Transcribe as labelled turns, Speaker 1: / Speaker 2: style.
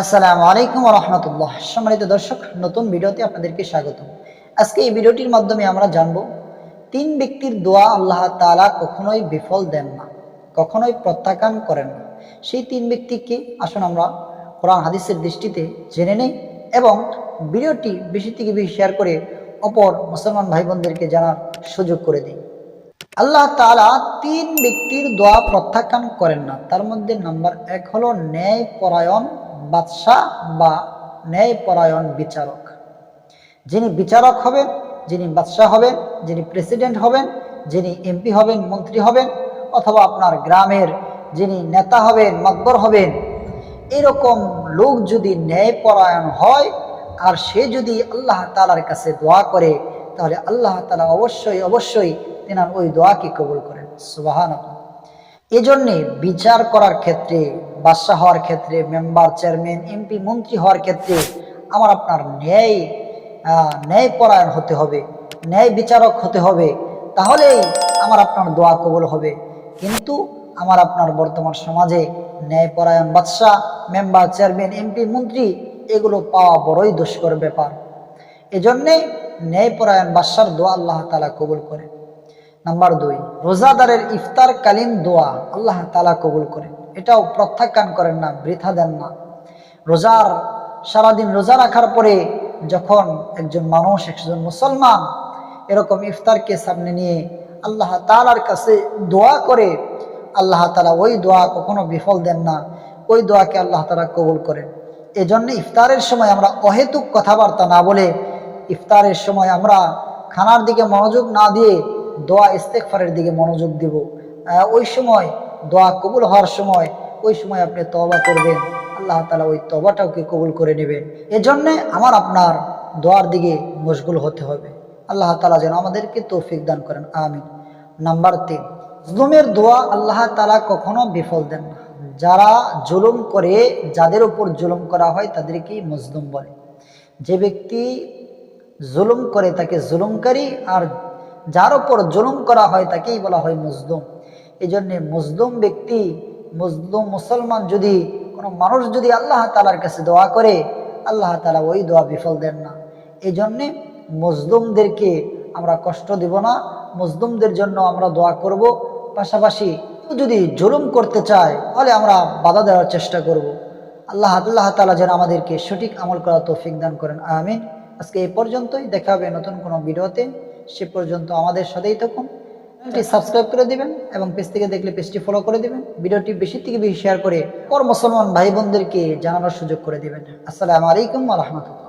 Speaker 1: আসসালামু আলাইকুম রহমতুল্লাহ। সম্মানিত দর্শক, নতুন ভিডিওতে আপনাদেরকে স্বাগত আজকে এই ভিডিওটির মাধ্যমে আমরা জানব, তিন ব্যক্তির দোয়া আল্লাহ তাআলা কখনোই বিফল দেন না, কখনোই প্রত্যাখ্যান করেন না। সেই তিন ব্যক্তিকে আসুন আমরা কোরআন হাদিসের দৃষ্টিতে জেনে নেই এবং ভিডিওটি বেশি থেকে বেশি শেয়ার করে অপর মুসলমান ভাই বোনদেরকে জানার সুযোগ করে দিই। আল্লাহ তাআলা তিন ব্যক্তির দোয়া প্রত্যাখ্যান করেন না। তার মধ্যে নাম্বার এক হলো ন্যায় পরায়ণ বাদশাহ বা ন্যায় পরায়ণ বিচারক। যিনি বিচারক হবেন, যিনি বাদশাহ হবেন, যিনি প্রেসিডেন্ট হবেন, যিনি এমপি হবেন, মন্ত্রী হবেন, অথবা আপনার গ্রামের যিনি নেতা হবেন, মকবর হবেন, এরকম লোক যদি ন্যায় পরায়ণ হয়, আর সে যদি আল্লাহ তালার কাছে দোয়া করে, তাহলে আল্লাহ তালা অবশ্যই অবশ্যই তেনার ওই দোয়াকে কবুল করেন। সুবাহান এজন্যে বিচার করার ক্ষেত্রে বাদশাহ হওয়ার ক্ষেত্রে, মেম্বার, চেয়ারম্যান এমপি মন্ত্রী হওয়ার ক্ষেত্রে আমার আপনার ন্যায় ন্যায় পরায়ণ হতে হবে, ন্যায় বিচারক হতে হবে। তাহলেই আমার আপনার দোয়া কবল হবে। কিন্তু আমার আপনার বর্তমান সমাজে ন্যায়পরায়ণ বাদশাহ, মেম্বার, চেয়ারম্যান এমপি মন্ত্রী, এগুলো পাওয়া বড়ই দুষ্কর ব্যাপার। এজন্যে ন্যায়পরায়ণ বাদশার দোয়া আল্লাহ তালা কবুল করে। নাম্বার দুই, রোজাদারের ইফতারকালীন দোয়া আল্লাহ তালা কবুল করেন এটাও প্রত্যাখ্যান করেন না, বৃথা দেন না। রোজার, সারাদিন রোজা রাখার পরে যখন একজন মানুষ, একজন মুসলমান এরকম ইফতারকে সামনে নিয়ে আল্লাহ তালার কাছে দোয়া করে, আল্লাহ তালা ওই দোয়া কখনো বিফল দেন না। ওই দোয়াকে আল্লাহ তালা কবুল করেন। এজন্য ইফতারের সময় আমরা অহেতুক কথাবার্তা না বলে ইফতারের সময় আমরা খানার দিকে মনোযোগ না দিয়ে দোয়া ইস্তেকফারের দিকে মনোযোগ দিব। ওই সময় দোয়া কবুল হওয়ার সময় ওই সময় আপনি তবা করবেন। আল্লাহ তালা ওই তবাটাকে কবুল করে নেবেন। এজন্যে আমার আপনার দোয়ার দিকে মশগুল হতে হবে। আল্লাহ তালা যেন আমাদেরকে তৌফিক দান করেন। আমিন। নাম্বার তিন, জুলুমের দোয়া আল্লাহ তালা কখনো বিফল দেন না। যারা জুলুম করে, যাদের উপর জুলুম করা হয় তাদেরকেই মজলুম বলে। যে ব্যক্তি জুলুম করে তাকে জুলুমকারী, আর যার উপর জুলুম করা হয় তাকেই বলা হয় মজলুম। এই জন্যে মজলুম ব্যক্তি, মুসলুম মুসলমান যদি, কোনো মানুষ যদি আল্লাহ তালার কাছে দোয়া করে, আল্লাহ তালা ওই দোয়া বিফল দেন না। এই জন্যে মজলুমদেরকে আমরা কষ্ট দেব না মজলুমদের জন্য আমরা দোয়া করব। পাশাপাশি যদি জুলুম করতে চায়, তাহলে আমরা বাধা দেওয়ার চেষ্টা করব। আল্লাহ আল্লাহ তালা যেন আমাদেরকে সঠিক আমল করা তৌফিক দান করেন। আমিন। আজকে এই পর্যন্তই। দেখা হবে নতুন কোনো ভিডিওতে। সে পর্যন্ত আমাদের সাথেই থাকুন। চ্যানেলটি সাবস্ক্রাইব করে দিবেন এবং পেজ থেকে দেখলে পেজটি ফলো করে দিবেন। ভিডিওটি বেশি থেকে বেশি শেয়ার করে পর মুসলমান ভাই বোনদেরকে জানানোর সুযোগ করে দিবেন। আসসালামু আলাইকুম রহমতুল্লাহ।